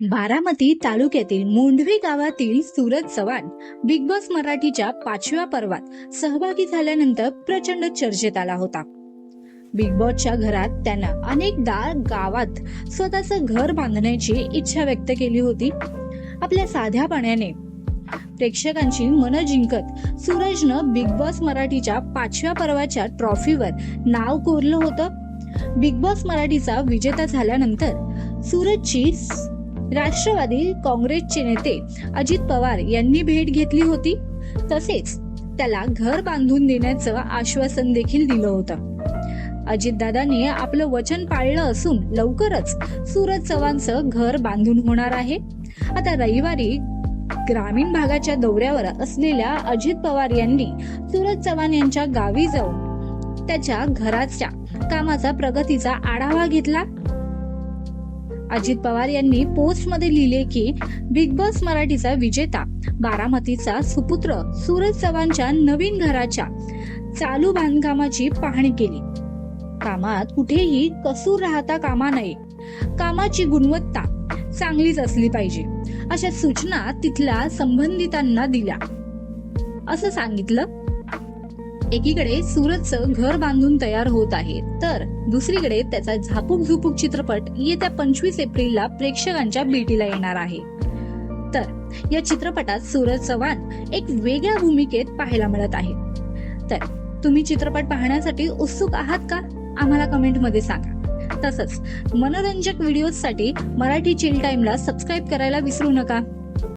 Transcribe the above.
बारामती तालुक्यातील मुंढवी गावातील Suraj Chavan big boss मराठीच्या पाचव्या पर्वात सहभागी झाल्यानंतर प्रचंड चर्चेत आला होता. बिग बॉसच्या घरात त्यानं अनेकदा गावात स्वतःचं घर बांधण्याची इच्छा व्यक्त केली होती. आपल्या साध्या पाण्याने. प्रेक्षकांची मनं जिंकत सूरजनं बिग बॉस मराठीच्या पाचव्या पर्वाच्या ट्रॉफीवर नाव कोरलं होतं. बिग बॉस मराठीचा विजेता झाल्यानंतर सूरजची राष्ट्रवादी काँग्रेसचे नेते अजित पवार यांनी भेट घेतली होती. तसेच त्याला घर बांधून देण्याचं आश्वासन देखील दिलं होतं. अजितदादांनी आपलं वचन पाळलं असून लवकरच सूरज चव्हाणचं घर बांधून होणार आहे. आता रविवारी ग्रामीण भागाच्या दौऱ्यावर असलेल्या अजित पवार यांनी सूरज चव्हाण यांच्या गावी जाऊन त्याच्या घराच्या कामाचा प्रगतीचा आढावा घेतला. अजित पवार यांनी पोस्टमध्ये लिहिले की बिग बॉस मराठीचा विजेता बारामतीचा सुपुत्र सूरज चव्हाणच्या नवीन घराच्या चालू बांधकामाची पाहणी केली. कामात कुठेही कसूर राहता कामा नये. कामाची गुणवत्ता चांगलीच असली पाहिजे. अशा सूचना तिथल्या संबंधितांना दिल्या. असं सांगितलं एकीकडे सूरजचं घर बांधून तयार होत आहे तर दुसरीकडे त्याचा झापूक झुपूक चित्रपट येत्या पंचवीस एप्रिलला प्रेक्षकांच्या भेटीला येणार आहे. तर या चित्रपटात सूरज चव्हाण एक वेगळ्या भूमिकेत पाहायला मिळत आहे. तर तुम्ही चित्रपट पाहण्यासाठी उत्सुक आहात का? आम्हाला कमेंटमध्ये सांगा. तसंच मनोरंजक व्हिडिओजसाठी मराठी चिल टाइमला सबस्क्राईब करायला विसरू नका.